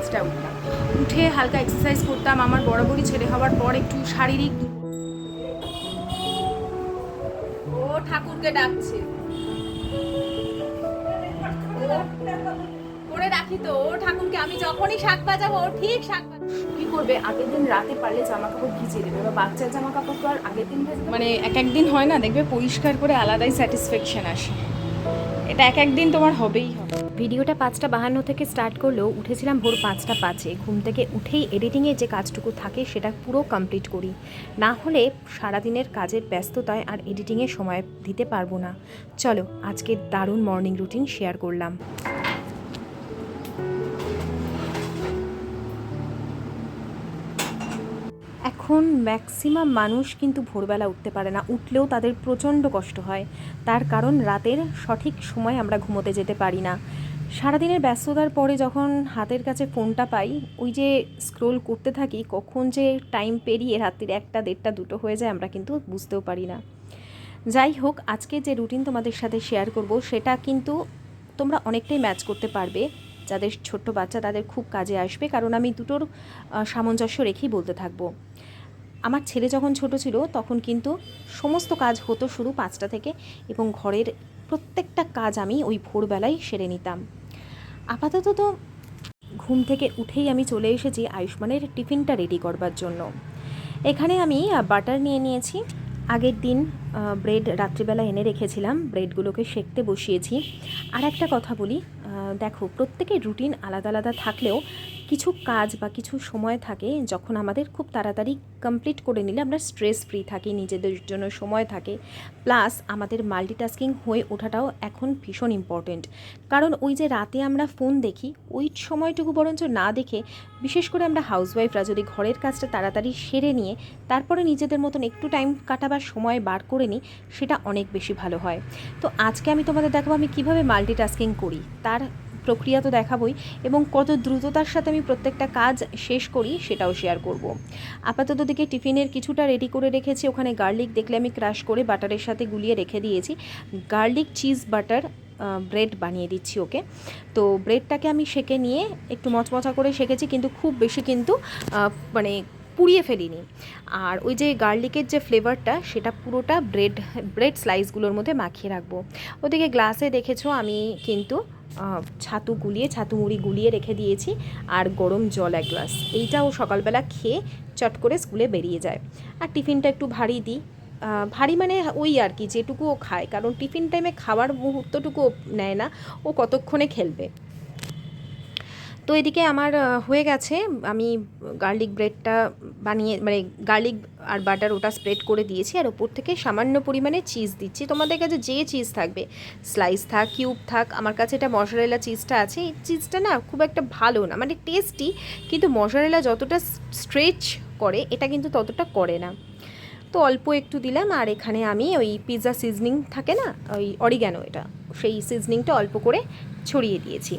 পাঁচটায় উঠতাম উঠে হালকা এক্সারসাইজ করতাম আমার বরাবরই ছেড়ে হওয়ার পর একটু শারীরিক ও ঠাকুরকে ডাকছে। করে রাখি তো ও ঠাকুরকে আমি যখনই শাক বাজাবো ও ঠিক শাক। কি করবে? আগের দিন রাতে পারলে জামা কাপড় ভিজিয়ে দেবে বা বাচ্চার জামা কাপড় তো আর আগের দিন মানে এক এক দিন হয় না দেখবে পরিষ্কার করে আলাদাই স্যাটিসফ্যাকশন আসে। এটা এক একদিন তোমার হবেই হবে। ভিডিওটা পাঁচটা বাহান্ন থেকে স্টার্ট করলেও উঠেছিলাম ভোর পাঁচটা পাঁচে। ঘুম থেকে উঠেই এডিটিংয়ে যে কাজটুকু থাকে সেটা পুরো কমপ্লিট করি। না হলে সারাদিনের কাজের ব্যস্ততায় আর এডিটিংয়ে সময় দিতে পারব না। চলো আজকে দারুণ মর্নিং রুটিন শেয়ার করলাম। এখন ম্যাক্সিমাম মানুষ কিন্তু ভোরবেলা উঠতে পারে না, উঠলেও তাদের প্রচণ্ড কষ্ট হয়। তার কারণ রাতের সঠিক সময় আমরা ঘুমোতে যেতে পারি না। সারাদিনের ব্যস্ততার পরে যখন হাতের কাছে ফোনটা পাই, ওই যে স্ক্রোল করতে থাকি, কখন যে টাইম পেরিয়ে রাত্রির একটা, দেড়টা, দুটো হয়ে যায় আমরা কিন্তু বুঝতেও পারি না। যাই হোক, আজকে যে রুটিন তোমাদের সাথে শেয়ার করব, সেটা কিন্তু তোমরা অনেকটাই ম্যাচ করতে পারবে। যাদের ছোট্ট বাচ্চা, তাদের খুব কাজে আসবে। কারণ আমি দুটোর সামঞ্জস্য রেখেই বলতে থাকব। আমার ছেলে যখন ছোট ছিল, তখন কিন্তু সমস্ত কাজ হতো শুরু পাঁচটা থেকে এবং ঘরের প্রত্যেকটা কাজ আমি ওই ভোরবেলায় সেরে নিতাম। আপাতত তো ঘুম থেকে উঠেই আমি চলে এসেছি আয়ুষ্মানের টিফিনটা রেডি করবার জন্য। এখানে আমি বাটার নিয়ে নিয়েছি। আগের দিন ব্রেড রাত্রিবেলা এনে রেখেছিলাম ব্রেডগুলোকে সেকতে বসিয়েছি। আর একটা কথা বলি দেখো, প্রত্যেকের রুটিন আলাদা আলাদা থাকলেও কিছু কাজ বা কিছু সময় থাকে যখন আমাদের খুব তাড়াতাড়ি কমপ্লিট করে নিলে আমরা স্ট্রেস ফ্রি থাকি, নিজেদের জন্য সময় থাকে। প্লাস আমাদের মাল্টিটাস্কিং হয়ে ওঠাটাও এখন ভীষণ ইম্পর্টেন্ট কারণ ওই যে রাতে আমরা ফোন দেখি, ওই সময়টুকু বরঞ্চ না দেখে বিশেষ করে আমরা হাউসওয়াইফরা যদি ঘরের কাজটা তাড়াতাড়ি সেরে নিয়ে তারপরে নিজেদের মতন একটু টাইম কাটাবার সময় বার করে নিই, সেটা অনেক বেশি ভালো হয়। তো আজকে আমি তোমাদের দেখাবো আমি কীভাবে মাল্টিটাস্কিং করি। তার প্রক্রিয়া তো দেখাবই এবং কত দ্রুততার সাথে আমি প্রত্যেকটা কাজ শেষ করি সেটাও শেয়ার করব। আপাতত দিকে টিফিনের কিছুটা রেডি করে রেখেছি, ওখানে গার্লিক দেখলে আমি ক্রাশ করে বাটারের সাথে গুলিয়ে রেখে দিয়েছি গার্লিক চিজ বাটার ব্রেড বানিয়ে দিচ্ছি ওকে তো ব্রেডটাকে আমি সেকে নিয়ে একটু মচমচা করে সেকেছি, কিন্তু খুব বেশি কিন্তু মানে পুড়িয়ে ফেলিনি। আর ওই যে গার্লিকের যে ফ্লেভারটা, সেটা পুরোটা ব্রেড ব্রেড স্লাইসগুলোর মধ্যে মাখিয়ে রাখব। ওদিকে গ্লাসে দেখেছ আমি কিন্তু ছাতু গুলিয়ে, ছাতু মুড়ি গুলিয়ে রেখে দিয়েছি, আর গরম জল এক গ্লাস। এইটাও সকালবেলা খেয়ে চট করে স্কুলে বেরিয়ে যায়। আর টিফিনটা একটু ভারী দিই। ভারী মানে ওই আর কি, যেটুকু ও খায়। কারণ টিফিন টাইমে খাওয়ার মুহূর্তটুকু নেয় না, ও কতক্ষণে খেলবে। তো এদিকে আমার হয়ে গেছে। আমি গার্লিক ব্রেডটা বানিয়ে মানে গার্লিক আর বাটার ওটা স্প্রেড করে দিয়েছি। আর ওপর থেকে সামান্য পরিমাণে চিজ দিচ্ছি। তোমাদের কাছে যে চিজ থাকবে, স্লাইস থাক, কিউব থাক, আমার কাছে এটা মশারেলা চিজটা আছে। এই চিজটা না খুব একটা ভালো না মানে টেস্টি, কিন্তু মশারেলা যতটা স্ট্রেচ করে, এটা কিন্তু ততটা করে না। তো অল্প একটু দিলাম, আর এখানে আমি ওই পিৎজা সিজনিং থাকে না, ওই অরিগ্যানো এটা, সেই সিজনিংটা অল্প করে ছড়িয়ে দিয়েছি।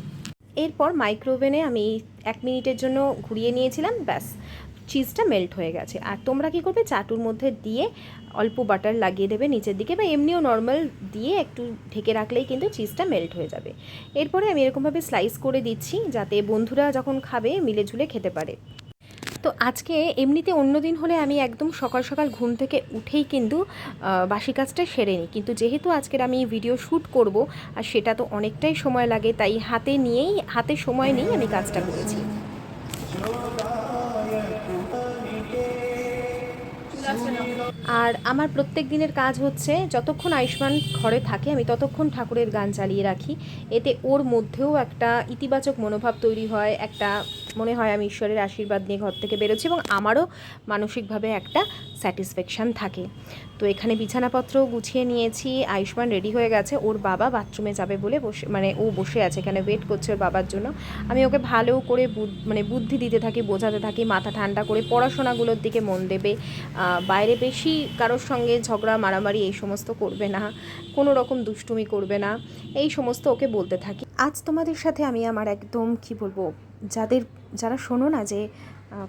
এরপর মাইক্রোওভেনে আমি এক মিনিটের জন্য ঘুরিয়ে নিয়েছিলাম, ব্যাস চিজটা মেল্ট হয়ে গেছে। আর তোমরা কী করবে, চাটুর মধ্যে দিয়ে অল্প বাটার লাগিয়ে দেবে নিচের দিকে বা এমনিও নর্মাল দিয়ে একটু ঢেকে রাখলেই কিন্তু চিজটা মেল্ট হয়ে যাবে। এরপরে আমি এরকমভাবে স্লাইস করে দিচ্ছি, যাতে বন্ধুরা যখন খাবে মিলে ঝুলে খেতে পারে। তো আজকে এমনিতে অন্য দিন হলে আমি একদম সকাল সকাল ঘুম থেকে উঠেই কিন্তু বাসি কাজটা সেরে নিই। কিন্তু যেহেতু আজকের আমি ভিডিও শ্যুট করব, আর সেটা তো অনেকটাই সময় লাগে, তাই হাতে নিয়েই, হাতে সময় নিয়েই আমি কাজটা করেছি। আর আমার প্রত্যেক দিনের কাজ হচ্ছে যতক্ষণ আয়ুষ্মান ঘরে থাকে, আমি ততক্ষণ ঠাকুরের গান চালিয়ে রাখি। এতে ওর মধ্যেও একটা ইতিবাচক মনোভাব তৈরি হয়, একটা মনে হয় আমি ঈশ্বরের আশীর্বাদ নিয়ে ঘর থেকে বেরোচ্ছি এবং আমারও মানসিকভাবে একটা স্যাটিসফ্যাকশান থাকে। তো এখানে বিছানাপত্র গুছিয়ে নিয়েছি, আয়ুষ্মান রেডি হয়ে গেছে, ওর বাবা বাথরুমে যাবে বলে বসে মানে ও বসে আছে, এখানে ওয়েট করছে ওর বাবার জন্য। আমি ওকে ভালো করে মানে বুদ্ধি দিতে থাকি, বোঝাতে থাকি, মাথা ঠান্ডা করে পড়াশোনাগুলোর দিকে মন দেবে। বাইরে বেশি কারোর সঙ্গে ঝগড়া, মারামারি এই সমস্ত করবে না, কোনো রকম দুষ্টুমি করবে না, এই সমস্ত ওকে বলতে থাকি। আজ তোমাদের সাথে আমি আমার একদম কি বলব, যাদের, যারা শোনো না যে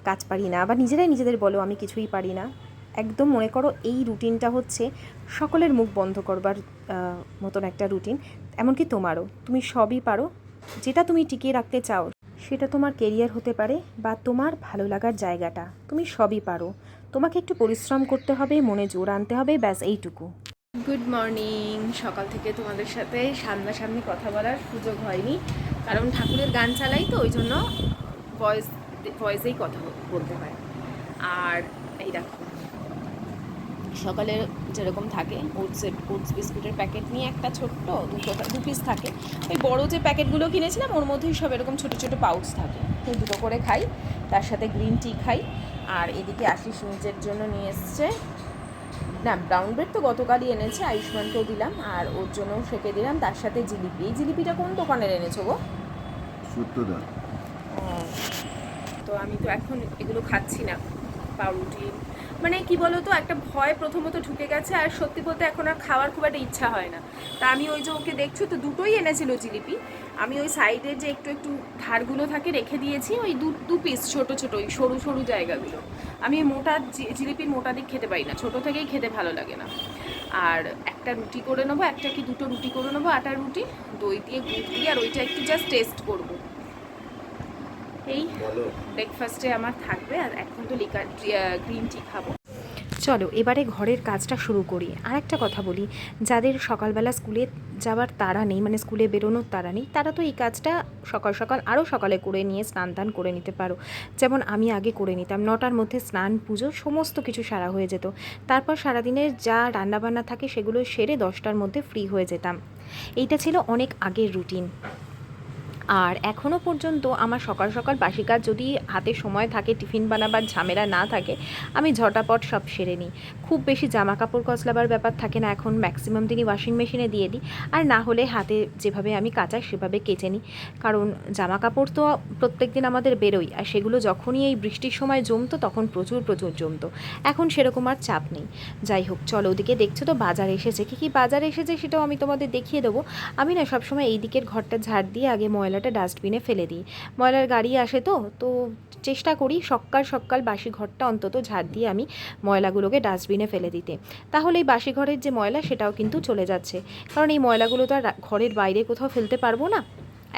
কাজ পারি না বা নিজেরাই নিজেদের বলো আমি কিছুই পারি না, একদম মনে করো এই রুটিনটা হচ্ছে সকলের মুখ বন্ধ করবার মতন একটা রুটিন, এমনকি তোমারও। তুমি সবই পারো, যেটা তুমি টিকিয়ে রাখতে চাও, সেটা তোমার কেরিয়ার হতে পারে বা তোমার ভালো লাগার জায়গাটা, তুমি সবই পারো। তোমাকে একটু পরিশ্রম করতে হবে, মনে জোর আনতে হবে, ব্যাস এইটুকু। গুড মর্নিং সকাল থেকে তোমাদের সাথে সামনাসামনি কথা বলার সুযোগ হয়নি। কারণ ঠাকুরের গান চালাই তো ওই জন্য ভয়েস ভয়েসেই কথা বলতে হয়। আর এই দেখো, সকালে যেরকম থাকে ওটসের ওটস বিস্কুটের প্যাকেট নিয়ে একটা ছোট্ট, দুটো, দু পিস থাকে। ওই বড়ো যে প্যাকেটগুলো কিনেছিলাম, ওর মধ্যেই সব এরকম ছোটো ছোটো পাউচ থাকে। দুটো করে খাই, তার সাথে গ্রিন টি খাই। আর এদিকে আশিস নিজের জন্য নিয়ে এসছে। না ব্রাউন ব্রেড তো গতকালই এনেছে আয়ুষ্মানকেও দিলাম আর ওর জন্যও সেকে দিলাম তার সাথে জিলিপি। এই জিলিপিটা কোন দোকানের এনেছো গো? সত্যদা। তো আমি তো এখন এগুলো খাচ্ছি না পাউরুটি। মানে কি বলতো একটা ভয় প্রথমত ঢুকে গেছে আর সত্যি বলতে এখন আর খাওয়ার খুব একটা ইচ্ছা হয় না। তা আমি ওই যে ওকে দেখছ তো দুটোই এনেছিল জিলিপি। আমি ওই সাইডে যে একটু একটু ধারগুলো থাকে রেখে দিয়েছি ওই দু দু পিস ছোটো ছোটো ওই সরু সরু জায়গাগুলো। আমি মোটা জি- জিলিপির মোটা দিক খেতে পারি না ছোটো থেকেই খেতে ভালো লাগে না। আর একটা রুটি করে নেব একটা কি দুটো রুটি করে নেব আটার রুটি দই দিয়ে গুড় দিয়ে আর ওইটা একটু জাস্ট টেস্ট করব। এই ব্রেকফাস্টে আমার থাকবে আর এখন তো লিকার গ্রিন টি খাব। চলো, এবারে ঘরের কাজটা শুরু করি। আর একটা কথা বলি, যাদের সকালবেলা স্কুলে যাওয়ার তারা নেই মানে স্কুলে বেরোনোর তারা নেই, তারা তো এই কাজটা সকাল সকাল আরও সকালে করে নিয়ে স্নান টান করে নিতে পারো। যেমন আমি আগে করে নিতাম, নটার মধ্যে স্নান, পুজো, সমস্ত কিছু সারা হয়ে যেত। তারপর সারাদিনের যা রান্নাবান্না থাকে সেগুলো সেরে দশটার মধ্যে ফ্রি হয়ে যেতাম। এইটা ছিল অনেক আগের রুটিন আর এখনও পর্যন্ত আমার সকাল সকাল বাসি কাজ যদি হাতে সময় থাকে, টিফিন বানাবার ঝামেলা না থাকে, আমি ঝটাপট সব সেরে নিই। খুব বেশি জামা কাপড় কচলাবার ব্যাপার থাকে না, এখন ম্যাক্সিমাম দিনই ওয়াশিং মেশিনে দিয়ে দিই। আর না হলে হাতে যেভাবে আমি কাচাই সেভাবে কেচে নিই। কারণ জামা কাপড় তো প্রত্যেক দিন আমাদের বেরোই আর সেগুলো যখনই এই বৃষ্টির সময় জমতো তখন প্রচুর প্রচুর জমতো। এখন সেরকম আর চাপ নেই। যাই হোক, চলো ওদিকে দেখছ তো, বাজার এসেছে। কী কী বাজার এসেছে সেটাও আমি তোমাদের দেখিয়ে দেবো। আমি না সবসময় এই দিকের ঘরটা ঝাড় দিয়ে আগে ময়লাটা ডাস্টবিনে ফেলে দিই। ময়লার গাড়ি আসে তো তো চেষ্টা করি সকাল সকাল বাসি ঘরটা অন্তত ঝাড় দিয়ে আমি ময়লাগুলোকে ডাস্টবিনে ফেলে দিতে। তাহলে এই বাসি ঘরের যে ময়লা সেটাও কিন্তু চলে যাচ্ছে। কারণ এই ময়লাগুলো তো আর ঘরের বাইরে কোথাও ফেলতে পারব না।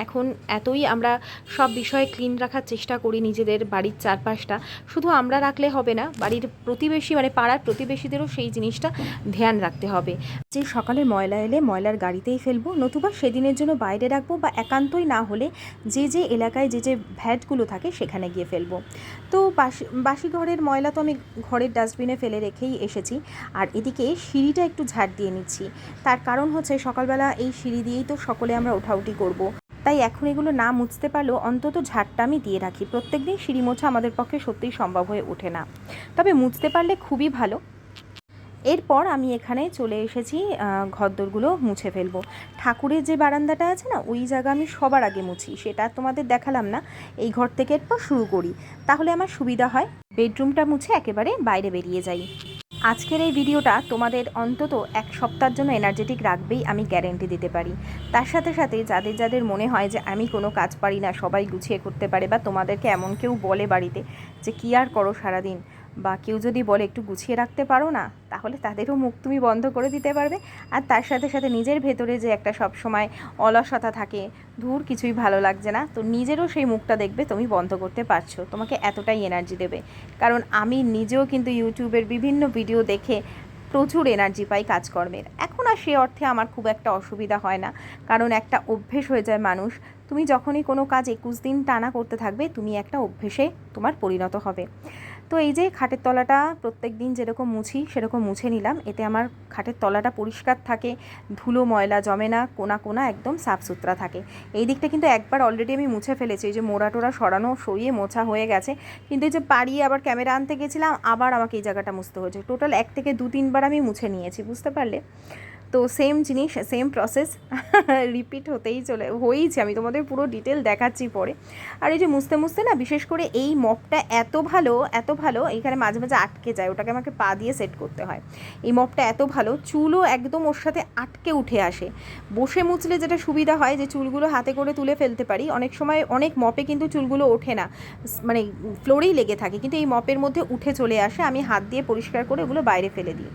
এখন এতই আমরা সব বিষয়ে ক্লিন রাখার চেষ্টা করি নিজেদের বাড়ির চারপাশটা। শুধু আমরা রাখলে হবে না, বাড়ির প্রতিবেশী মানে পাড়ার প্রতিবেশীদেরও সেই জিনিসটা ধ্যান রাখতে হবে। যে সকালে ময়লা এলে ময়লার গাড়িতেই ফেলব, নতুবা সেদিনের জন্য বাইরে রাখব বা একান্তই না হলে যে যে এলাকায় যে যে ভ্যাটগুলো থাকে সেখানে গিয়ে ফেলব। তো বাসি বাসি ঘরের ময়লা তো আমি ঘরের ডাস্টবিনে ফেলে রেখেই এসেছি। আর এদিকে সিঁড়িটা একটু ঝাড় দিয়ে নিচ্ছি। তার কারণ হচ্ছে সকালবেলা এই সিঁড়ি দিয়েই তো সকলে আমরা ওঠাউটি করব। তাই এখন এগুলো না মুছতে পারলেও অন্তত ঝাড়টা আমি দিয়ে রাখি। প্রত্যেক দিন সিঁড়ি মোছা আমাদের পক্ষে সত্যিই সম্ভব হয়ে ওঠে না। তবে মুছতে পারলে খুবই ভালো। এরপর আমি এখানে চলে এসেছি ঘরদোরগুলো মুছে ফেলব। ঠাকুরের যে বারান্দাটা আছে না, ওই জায়গা আমি সবার আগে মুছি। সেটা তোমাদের দেখালাম না। এই ঘর থেকে এরপর শুরু করি। তাহলে আমার সুবিধা হয়। বেডরুমটা মুছে একেবারে বাইরে বেরিয়ে যাই। আজকের এই ভিডিওটা তোমাদের অন্তত এক সপ্তাহের জন্য এনার্জেটিক রাখবেই আমি গ্যারেন্টি দিতে পারি। তার সাথে সাথে যাদের যাদের মনে হয় যে আমি কোনো কাজ পারি না, সবাই গুছিয়ে করতে পারে বা তোমাদেরকে এমন কেউ বলে বাড়িতে যে, কী আর করো সারাদিন? বা কেউ যদি বলে একটু গুছিয়ে রাখতে পারো না, তাহলে তাদেরও মুখ তুমি বন্ধ করে দিতে পারবে। আর তার সাথে সাথে নিজের ভেতরে যে একটা সব সময় অলসতা থাকে, ধূর কিছুই ভালো লাগছে না। তো নিজেরও সেই মুখটা দেখবে, তুমি বন্ধ করতে পারছ। তোমাকে এতটাই এনার্জি দেবে। কারণ আমি নিজেও কিন্তু ইউটিউবের বিভিন্ন ভিডিও দেখে প্রচুর এনার্জি পাই কাজকর্মের। এখন আর সে অর্থে আমার খুব একটা অসুবিধা হয় না। কারণ একটা অভ্যেস হয়ে যায় মানুষ। তুমি যখনই কোনো কাজ একুশ দিন টানা করতে থাকবে, তুমি একটা অভ্যেসে তোমার পরিণত হবে। তো এই যে খাটের তলাটা প্রত্যেক দিন যেরকম মুছি, সেরকম মুছে নিলাম। এতে আমার খাটের তলাটা পরিষ্কার থাকে, ধুলো, ময়লা জমে না, কোনা কোনা একদম সাফ সুতরা থাকে। এই দিকটা কিন্তু একবার অলরেডি আমি মুছে ফেলেছি। এই যে মোড়া টোড়া সরানো, সরিয়ে মোছা হয়ে গেছে। কিন্তু এই যে পাড়িয়ে আবার ক্যামেরা আনতে গেছিলাম, আবার আমাকে এই জায়গাটা মুছতে হয়েছে। টোটাল এক থেকে দু তিনবার আমি মুছে নিয়েছি, বুঝতে পারলে? তো সেম জিনিস সেম প্রসেস রিপিট হতেই চলে, হয়েইছে। আমি তোমাদের পুরো ডিটেল দেখাচ্ছি পরে। আর এই যে মুছতে মুছতে না, বিশেষ করে এই মপটা এত ভালো এত ভালো, এখানে মাঝে মাঝে আটকে যায়। ওটাকে আমাকে পা দিয়ে সেট করতে হয়। এই মপটা এত ভালো, চুলও একদম ওর সাথে আটকে উঠে আসে। বসে মুছলে যেটা সুবিধা হয় যে, চুলগুলো হাতে করে তুলে ফেলতে পারি। অনেক সময় অনেক মপে কিন্তু চুলগুলো ওঠে না। মানে ফ্লোরেই লেগে থাকে। কিন্তু এই মপের মধ্যে উঠে চলে আসে। আমি হাত দিয়ে পরিষ্কার করে ওগুলো বাইরে ফেলে দিই।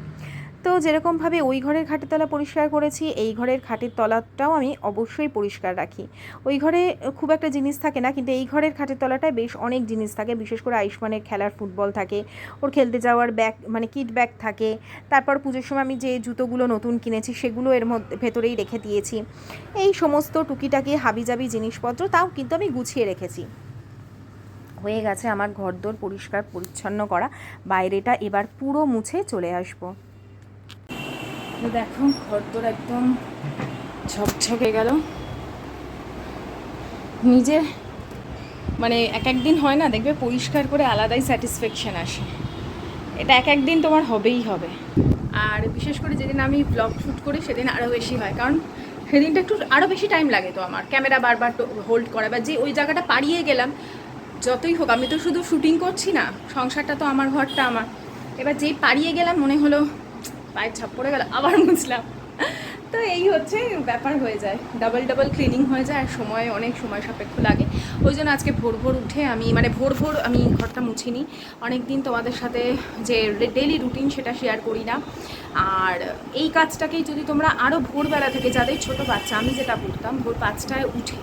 তো যেরকমভাবে ওই ঘরের খাটের তলা পরিষ্কার করেছি, এই ঘরের খাটের তলাটাও আমি অবশ্যই পরিষ্কার রাখি। ওই ঘরে খুব একটা জিনিস থাকে না, কিন্তু এই ঘরের খাটের তলাটায় বেশ অনেক জিনিস থাকে। বিশেষ করে আয়ুষ্মানের খেলার ফুটবল থাকে, ওর খেলতে যাওয়ার ব্যাগ মানে কিট ব্যাগ থাকে, তারপর পুজোর সময় আমি যে জুতোগুলো নতুন কিনেছি সেগুলো এর মধ্যে, ভেতরেই রেখে দিয়েছি। এই সমস্ত টুকিটাকি, হাবিজাবি জিনিসপত্র তাও কিন্তু আমি গুছিয়ে রেখেছি। হয়ে গেছে আমার ঘরদোর পরিষ্কার পরিচ্ছন্ন করা। বাইরেটা এবার পুরো মুছে চলে আসব। তো দেখো, ঘরদোর একদম ঝকঝকে গেল। নিজে মানে এক এক দিন হয় না, দেখবে পরিষ্কার করে আলাদাই স্যাটিসফ্যাকশন আসে। এটা এক এক দিন তোমার হবেই হবে। আর বিশেষ করে যেদিন আমি ব্লগ শ্যুট করি, সেদিন আরও বেশি হয়। কারণ সেদিনটা একটু আরও বেশি টাইম লাগে তো আমার। ক্যামেরা বারবার হোল্ড করা বা যে ওই জায়গাটা পাড়িয়ে গেলাম, যতই হোক, আমি তো শুধু শুটিং করছি না। সংসারটা তো আমার, ঘরটা আমার। এবার যেই পাড়িয়ে গেলাম, মনে হলো পায়ের ছাপ পড়ে গেল, আবার মুছলাম। তো এই হচ্ছে ব্যাপার হয়ে যায়। ডাবল ডাবল ক্লিনিং হয়ে যায় আর সময় অনেক সময় সাপেক্ষ লাগে। ওই জন্য আজকে ভোর ভোর উঠে আমি মানে ভোর ভোর আমি ঘরটা মুছিনি। অনেক দিন তোমাদের সাথে যে ডেলি রুটিন সেটা শেয়ার করি না। আর এই কাজটাকেই যদি তোমরা আরও ভোরবেলা থেকে, যাদের ছোট বাচ্চা, আমি যেটা করতাম ভোর পাঁচটায় উঠে।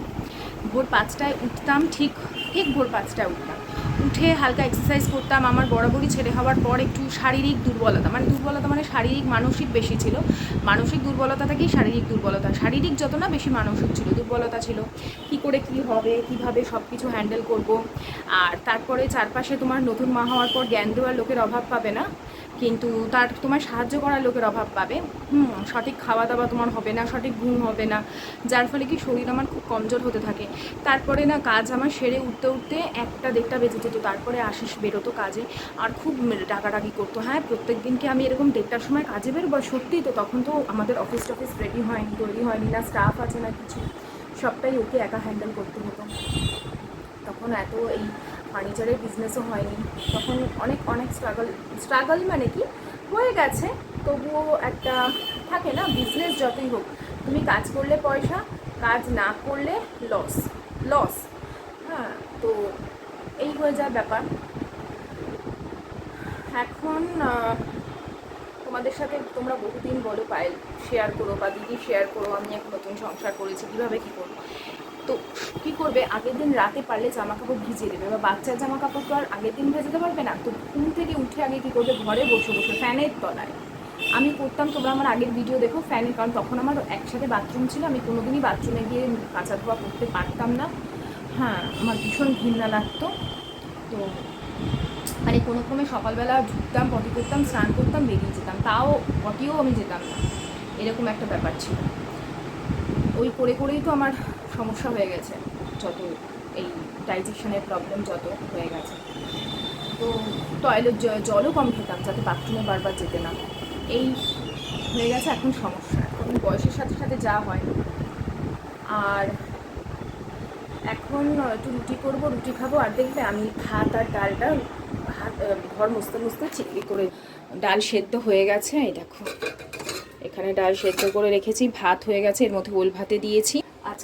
ভোর পাঁচটায় উঠতাম, ঠিক ঠিক ভোর পাঁচটায় উঠতাম। উঠে হালকা এক্সারসাইজ করতাম, আমার বরাবরই ছেড়ে হওয়ার পর একটু শারীরিক দুর্বলতা মানে দুর্বলতা মানে শারীরিক মানসিক বেশি ছিল। মানসিক দুর্বলতা থেকেই শারীরিক দুর্বলতা, শারীরিক যত না বেশি মানসিক ছিল, দুর্বলতা ছিল। কি করে কি হবে, কীভাবে সব কিছু হ্যান্ডেল করব? আর তারপরে চারপাশে তোমার নতুন মা হওয়ার পর জ্ঞান দেওয়ার লোকের অভাব পাবে না। কিন্তু তার তোমার সাহায্য করার লোকের অভাব পাবে। হুম, সঠিক খাওয়া দাওয়া তোমার হবে না, সঠিক ঘুম হবে না। যার ফলে কি শরীর আমার খুব কমজোর হতে থাকে। তারপরে না, কাজ আমার সেরে উঠতে উঠতে একটা দেড়টা বেজে যেত। তারপরে আশিস বেরোতো কাজে। আর খুব ডাকাডাকি করতো। হ্যাঁ প্রত্যেক দিনকে আমি এরকম দেড়টার সময় কাজে বেরোবো? সত্যিই তো, তখন তো আমাদের অফিস টফিস রেডি হয়নি, তৈরি হয়নি না স্টাফ আছে না কিছু। সবটাই ওকে একা হ্যান্ডেল করতে হতো। তখন এত এই ফার্নিচারের বিজনেসও হয়নি। তখন অনেক অনেক স্ট্রাগল স্ট্রাগল মানে কি? হয়ে গেছে, তবুও একটা থাকে না? বিজনেস যতই হোক, তুমি কাজ করলে পয়সা, কাজ না করলে লস লস হ্যাঁ তো এই হয়ে যায় ব্যাপার। এখন তোমাদের সাথে তোমরা বহুদিন বলো, পায়েল শেয়ার করো বা দিদি শেয়ার করো, আমি এক নতুন সংসার করেছি, কীভাবে কী করব? তো কী করবে? আগের দিন রাতে পারলে জামা কাপড় ভিজিয়ে দেবে। বা বাচ্চার জামা কাপড় তো আর আগের দিন ভেজাতে পারবে না। তো ঘুম থেকে উঠে আগে কী করবে? ঘরে বসে বসে ফ্যানের তলায়। আমি করতাম, তোমরা আমার আগের ভিডিও দেখো ফ্যানের, কারণ তখন আমার একসাথে বাথরুম ছিল। আমি কোনোদিনই বাথরুমে গিয়ে কাঁচা ধোয়া করতে পারতাম না। হ্যাঁ আমার ভীষণ ঘৃণা লাগতো। তো মানে কোনো ক্রমে সকালবেলা ঢুকতাম পটি করতাম, স্নান করতাম, বেরিয়ে যেতাম। তাও পটিও আমি যেতাম না। এরকম একটা ব্যাপার ছিল। ওই করে করেই তো আমার সমস্যা হয়ে গেছে, যত এই ডাইজেশনের প্রবলেম যত হয়ে গেছে। তো টয়লেট জলও কম খেতাম যাতে বাথরুমে বারবার যেতে না। এই হয়ে গেছে এখন সমস্যা। এখন বয়সের সাথে সাথে যা হয়। আর এখন একটু রুটি করব, রুটি খাব, আর দেখবে আমি ভাত আর ডালটা, ভাত ঘর মুছতে মুছতে চিকলি করে ডাল সেদ্ধ হয়ে গেছে। এই দেখো, এখানে ডাল সেদ্ধ করে রেখেছি, ভাত হয়ে গেছে, এর মধ্যে ওল ভাতে দিয়েছি।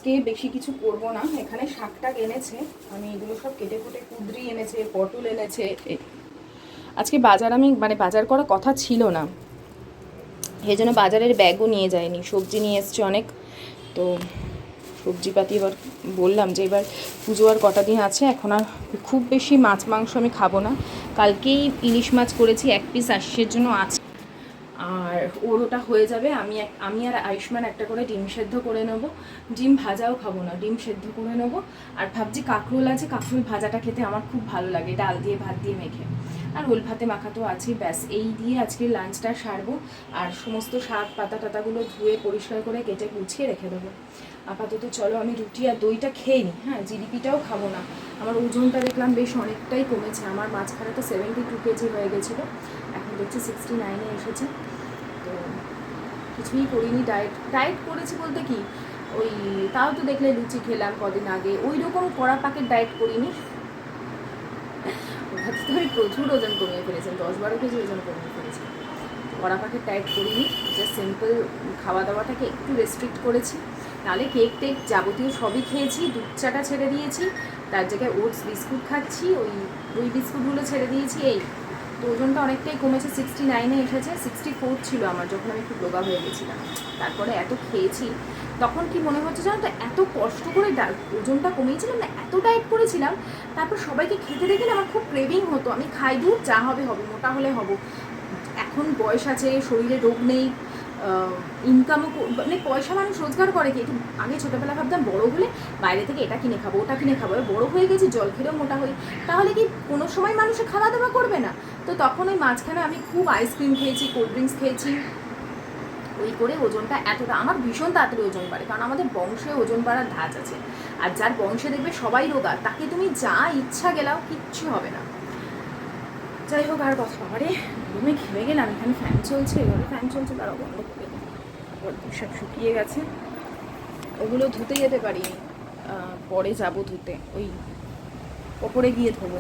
আজকে বেশি কিছু করব না। এখানে শাকটা এনেছে। আমি এগুলো সব কেটে কুটে কুদরি এনেছে, পটল এনেছে। আজকে বাজার আমি মানে বাজার করা কথা ছিল না। সেই জন্য বাজারের ব্যাগও নিয়ে যায়নি। সবজি নিয়ে এসছে অনেক। তো সবজিপাতি এবার বললাম যে এবার পুজো আর কটা দিন আছে। এখন আর খুব বেশি মাছ, মাংস আমি খাব না। কালকেই ইলিশ মাছ করেছি, এক পিস আশিসের জন্য আছে। ওর ওটা হয়ে যাবে, আমি আমি আর আয়ুষ্মান একটা করে ডিম সেদ্ধ করে নেব। ডিম ভাজাও খাব না, ডিম সেদ্ধ করে নেব। আর ভাবছি কাঁকরোল আছে, কাঁকরোল ভাজাটা খেতে আমার খুব ভালো লাগে, ডাল দিয়ে, ভাত দিয়ে মেখে। আর ওল ভাতে মাখা তো আছেই, ব্যাস, এই দিয়ে আজকে লাঞ্চটা সারবো। আর সমস্ত শাক পাতা টাতাগুলো ধুয়ে পরিষ্কার করে কেটে গুছিয়ে রেখে দেবো। আপাতত চলো, আমি রুটি আর দইটা খেয়ে নিই হ্যাঁ জিলিপিটাও খাব না। আমার ওজনটা দেখলাম বেশ অনেকটাই কমেছে, আমার মাঝখানে তো সেভেন্টি টু কেজি হয়ে গেছিল, এখন দেখছি সিক্সটি নাইনে এসেছে। কিছুই করিনি ডায়েট ডায়েট করেছি বলতে কি? ওই তাও তো দেখলে লুচি খেলাম কদিন আগে ওই রকম কড়া পাকের ডায়েট করিনি। ওটাতে প্রচুর ওজন কমিয়ে ফেলেছেন দশ বারো কেজি ওজন কমিয়ে ফেলেছি। কড়া পাকের ডায়েট করিনি জাস্ট সিম্পল খাওয়া দাওয়াটাকে একটু রেস্ট্রিক্ট করেছি। নাহলে কেক টেক যাবতীয় সবই খেয়েছি, দুধ চাটা ছেড়ে দিয়েছি, তার জায়গায় ওটস বিস্কুট খাচ্ছি, ওই ওই বিস্কুটগুলো ছেড়ে দিয়েছি, এই। তো ওজনটা অনেকটাই কমেছে সিক্সটি নাইনে এসেছে সিক্সটি ফোর ছিল আমার যখন আমি খুব রোগা হয়ে গেছিলাম। তারপরে এত খেয়েছি, তখন কি মনে হচ্ছে জানো তো, এত কষ্ট করে ওজনটা কমিয়েছিলাম না, এত ডায়েট করেছিলাম, তারপর সবাইকে খেতে দেখে আমার খুব ক্রেভিং হতো, আমি খাই, দূর যা হবে হবে, মোটা হলে হব। এখন বয়স আছে, শরীরে রোগ নেই ইনকামও মানে পয়সা মানুষ রোজগার করে কি? একটু আগে ছোটোবেলা ভাবতাম, বড় হলে বাইরে থেকে এটা কিনে খাব, ওটা কিনে খাব বড় হয়ে গেছি, জল খেলেও মোটা হই। তাহলে কি কোনো সময় মানুষে খাওয়া দাওয়া করবে না? তো তখন ওই মাঝখানে আমি খুব আইসক্রিম খেয়েছি কোল্ড ড্রিঙ্কস খেয়েছি। ওই করে ওজনটা এতটা, আমার ভীষণ তাড়াতাড়ি ওজন বাড়ে, কারণ আমাদের বংশে ওজন বাড়ার ধাঁচ আছে। আর যার বংশে দেখবে সবাই রোগা, তাকে তুমি যা ইচ্ছা গেলাও, কিচ্ছু হবে না। যাই হোক আর কথা বাবারে রুমে ঘেমে গেলাম এখানে ফ্যান চলছে এভাবে ফ্যান চলছে তারা বন্ধ করে সব শুকিয়ে গেছে। ওগুলো ধুতে যেতে আহ, পরে যাব ধুতে। ওই ওপরে গিয়ে ধোবো।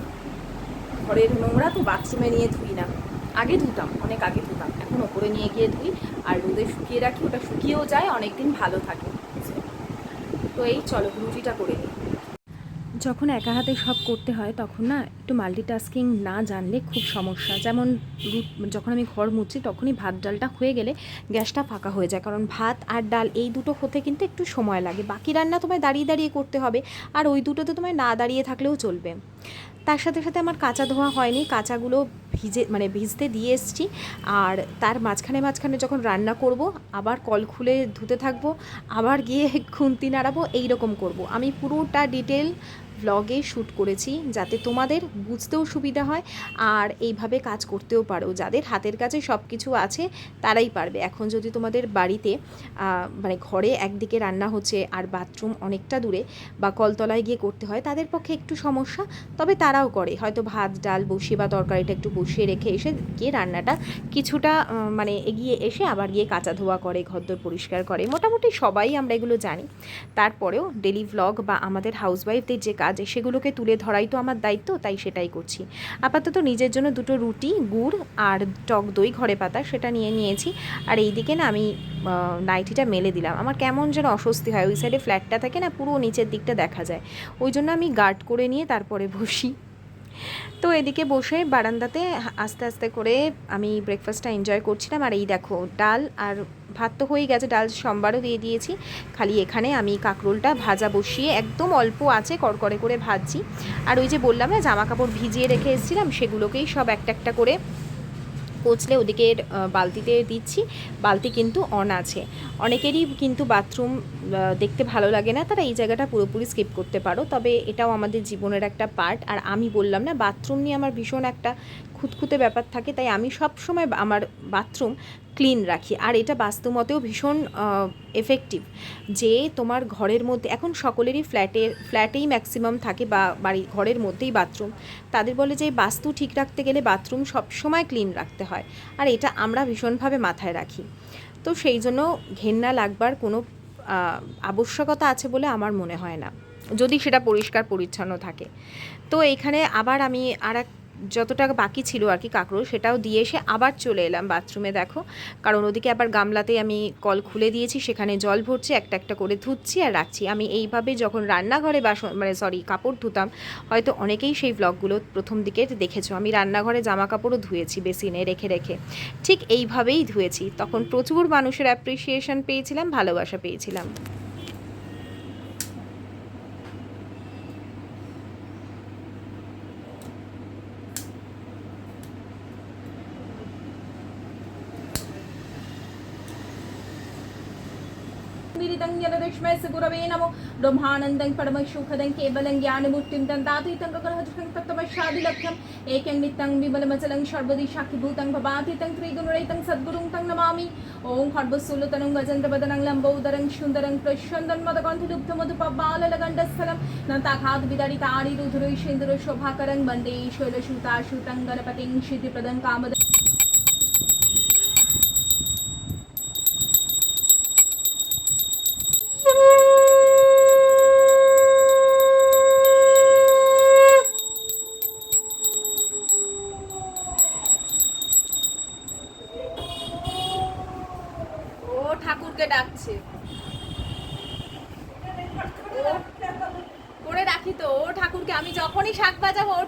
ঘরের নোংরা তো বাথরুমে নিয়ে ধুই না। আগে ধুতাম অনেক আগে ধুতাম। এখন ওপরে নিয়ে গিয়ে ধুই আর রোদে শুকিয়ে রাখি ওটা শুকিয়েও যায় অনেকদিন ভালো থাকে। তো এই চলো রুটিটা করে নিই। যখন একা হাতে সব করতে হয়, তখন না একটু মাল্টিটাস্কিং না জানলে খুব সমস্যা। যেমন যখন আমি ঘর মুছছি তখনই ভাত ডালটা হয়ে গেলে গ্যাসটা ফাঁকা হয়ে যায়। কারণ ভাত আর ডাল এই দুটো হতে কিন্তু একটু সময় লাগে। বাকি রান্না তোমায় দাঁড়িয়ে দাঁড়িয়ে করতে হবে, আর ওই দুটোতে তোমায় না দাঁড়িয়ে থাকলেও চলবে। তার সাথে সাথে আমার কাঁচা ধোয়া হয়নি, কাঁচাগুলো ভিজে মানে ভিজতে দিয়ে এসছি। আর তার মাঝখানে মাঝখানে যখন রান্না করব, আবার কল খুলে ধুতে থাকব, আবার গিয়ে খুন্তি নাড়াবো এই রকম করব। আমি পুরোটা ডিটেল ব্লগে শ্যুট করেছি যাতে তোমাদের বুঝতেও সুবিধা হয় আর এইভাবে কাজ করতেও পারো। যাদের হাতের কাছে সব কিছু আছে, তারাই পারবে। এখন যদি তোমাদের বাড়িতে মানে ঘরে একদিকে রান্না হচ্ছে আর বাথরুম অনেকটা দূরে বা কলতলায় গিয়ে করতে হয়, তাদের পক্ষে একটু সমস্যা, তবে তারাও করে। হয়তো ভাত, ডাল বসিয়ে বা তরকারিটা একটু বসিয়ে রেখে এসে গিয়ে রান্নাটা কিছুটা মানে এগিয়ে এসে আবার গিয়ে কাঁচা ধোয়া করে, ঘরদোর পরিষ্কার করে। মোটামুটি সবাই আমরা এগুলো জানি। তারপরেও ডেলি ভ্লগ বা আমাদের হাউসওয়াইফদের যে কাজ সেগুলোকে তুলে ধরাই তো আমার দায়িত্ব, তাই সেটাই করছি। আপাতত নিজের জন্য দুটো রুটি, গুড় আর টক দই ঘরে পাতা, সেটা নিয়ে নিয়েছি। আর এইদিকে না আমি নাইটিটা মেলে দিলাম। আমার কেমন যেন অস্বস্তি হয়, ওই সাইডে ফ্ল্যাটটা থাকে না, পুরো নিচের দিকটা দেখা যায়। ওই জন্য আমি গার্ড করে নিয়ে তারপরে বসি। তো এদিকে বসে বারান্দাতে আস্তে আস্তে করে আমি ব্রেকফাস্টটা এনজয় করছিলাম। আর এই দেখো, ডাল আর ভাত তো হয়ে গেছে, ডাল সম্বারও দিয়ে দিয়েছি। খালি এখানে আমি কাঁকরোলটা ভাজা বসিয়ে একদম অল্প আছে, কড়কড়ে করে ভাজছি। আর ওই যে বললাম না জামা কাপড় ভিজিয়ে রেখে এসেছিলাম, সেগুলোকেই সব একটা একটা করে কচলে ওদিকে বালতিতে দিচ্ছি। বালতি কিন্তু অন আছে। অনেকেরই কিন্তু বাথরুম দেখতে ভালো লাগে না, তারা এই জায়গাটা পুরোপুরি স্কিপ করতে পারো। তবে এটাও আমাদের জীবনের একটা পার্ট আর আমি বললাম না, বাথরুম নিয়ে আমার ভীষণ একটা খুঁতখুঁতে ব্যাপার থাকে, তাই আমি সব সময় আমার বাথরুম ক্লিন রাখি। আর এটা বাস্তুমতেও ভীষণ এফেক্টিভ যে তোমার ঘরের মধ্যে, এখন সকলেরই ফ্ল্যাটের ফ্ল্যাটেই ম্যাক্সিমাম থাকে বা বাড়ি, ঘরের মধ্যেই বাথরুম তাদের বলে যে বাস্তু ঠিক রাখতে গেলে বাথরুম সবসময় ক্লিন রাখতে হয়। আর এটা আমরা ভীষণভাবে মাথায় রাখি। তো সেই জন্য ঘেন্না লাগবার কোনো আবশ্যকতা আছে বলে আমার মনে হয় না। যদি সেটা পরিষ্কার পরিচ্ছন্ন থাকে। তো এইখানে আবার আমি আর এক যতটা বাকি ছিল আর কি কাঁকরোল, সেটাও দিয়ে এসে আবার চলে এলাম বাথরুমে, দেখো। কারণ ওদিকে আবার গামলাতে আমি কল খুলে দিয়েছি, সেখানে জল ভরছি, একটা একটা করে ধুচ্ছি আর রাখছি। আমি এইভাবে যখন রান্নাঘরে বাসন মানে সরি কাপড় ধুতাম, হয়তো অনেকেই সেই ব্লগগুলো প্রথম দিকে দেখেছ। আমি রান্নাঘরে জামা কাপড়ও ধুয়েছি বেসিনে রেখে রেখে। ঠিক এইভাবেই ধুয়েছি। তখন প্রচুর মানুষের অ্যাপ্রিসিয়েশন পেয়েছিলাম, ভালোবাসা পেয়েছিলাম। विदितं यदविस्मयस्य गुरवे नमो ब्रह्मानन्दं परमसुखदं केवलं ज्ञानमूर्तिं दन्तातीतं गगनहजं तत्त्वमशादिलभ्यम् एकं नित्यं विमलमचलं सर्वदि साक्षिभूतं भवातीतं त्रिगुणरहितं सद्गुरुं तं नमामि ॐ खड्बसुलतनं गजेन्द्रवदनं लम्बोदरं सुन्दरं प्रस्यन्दं मदगन्धलुब्धमधुपबाललगण्डस्थलं नताघात विदारितारिरुधुरै सिन्दुरशोभाकरं वन्दे शैलसुताशुतं गणपतिं सिद्धिप्रदं कामद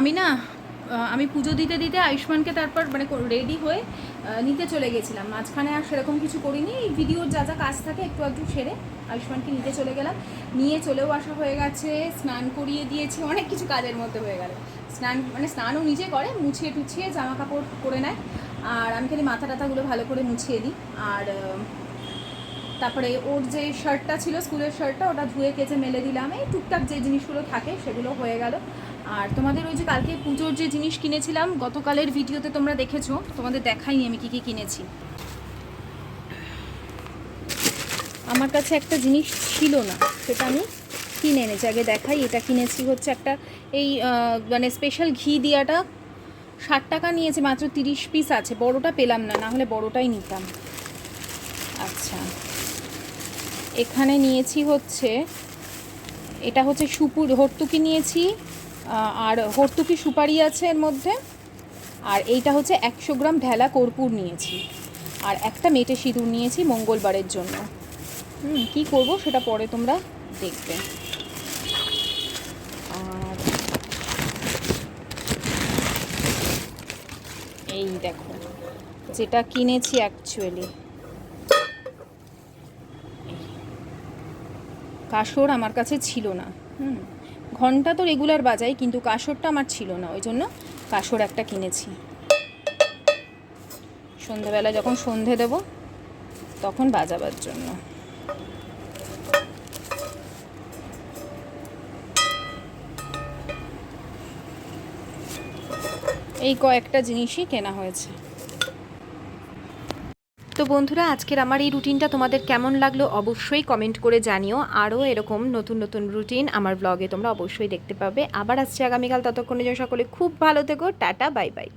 আমি না আমি পুজো দিতে দিতে আয়ুষ্মানকে তারপর মানে রেডি হয়ে নিতে চলে গেছিলাম। মাঝখানে আর সেরকম কিছু করিনি। এই ভিডিওর যা যা কাজ থাকে একটু একটু সেরে আয়ুষ্মানকে নিতে চলে গেলাম। নিয়ে চলেও আসা হয়ে গেছে, স্নান করিয়ে দিয়েছি, অনেক কিছু কাজের মধ্যে হয়ে গেল। স্নান মানে স্নানও নিজে করে, মুছিয়ে টুছিয়ে জামা কাপড় করে নেয়। আর আমি খালি মাথা টাথাগুলো ভালো করে মুছিয়ে দিই। আর তারপরে ওর যে শার্টটা ছিল, স্কুলের শার্টটা, ওটা ধুয়ে কেচে মেলে দিলাম। এই টুকটাক যে জিনিসগুলো থাকে সেগুলো হয়ে গেল। আর তোমাদের ওই যে কালকে পুজোর যে জিনিস কিনেছিলাম, গতকালের ভিডিওতে তোমরা দেখেছ, তোমাদের দেখাইনি আমি কী কী কিনেছি। আমার কাছে একটা জিনিস ছিল না, সেটা আমি কিনে এনেছি। আগে দেখাই, এটা কিনেছি হচ্ছে একটা এই মানে স্পেশাল ঘি দিয়াটা। ষাট টাকা নিয়েছে, মাত্র তিরিশ পিস আছে। বড়টা পেলাম না না হলে বড়টাই নিতাম। আচ্ছা। এখানে নিয়েছি হচ্ছে, এটা হচ্ছে সুপুর, হর্তুকি নিয়েছি আর হর্তুকি সুপারি আছে এর মধ্যে, আর এইটা হচ্ছে একশো গ্রাম ঢেলা কর্পূর নিয়েছি, আর একটা মেটে সিঁদুর নিয়েছি মঙ্গলবারের জন্য। হুম, কী করব সেটা পরে তোমরা দেখবে। আর এই দেখো, যেটা কিনেছি অ্যাকচুয়ালি কাসর আমার কাছে ছিল না। হুম। ঘণ্টা তো রেগুলার বাজাই, কিন্তু কাসরটা আমার ছিল না, ওই জন্য কাসর একটা কিনেছি। সন্ধেবেলা যখন সন্ধে দেব, তখন বাজাবার জন্য। এই কয়েকটা জিনিসই কেনা হয়েছে। তো বন্ধুরা, আজকের আমার এই রুটিনটা তোমাদের কেমন লাগল অবশ্যই কমেন্ট করে জানিও। আরও এরকম নতুন নতুন রুটিন আমার ব্লগে তোমরা অবশ্যই দেখতে পাবে। আবার আসছে আগামীকাল ততক্ষণে যেন সকলে খুব ভালো থেকো। Tata bye bye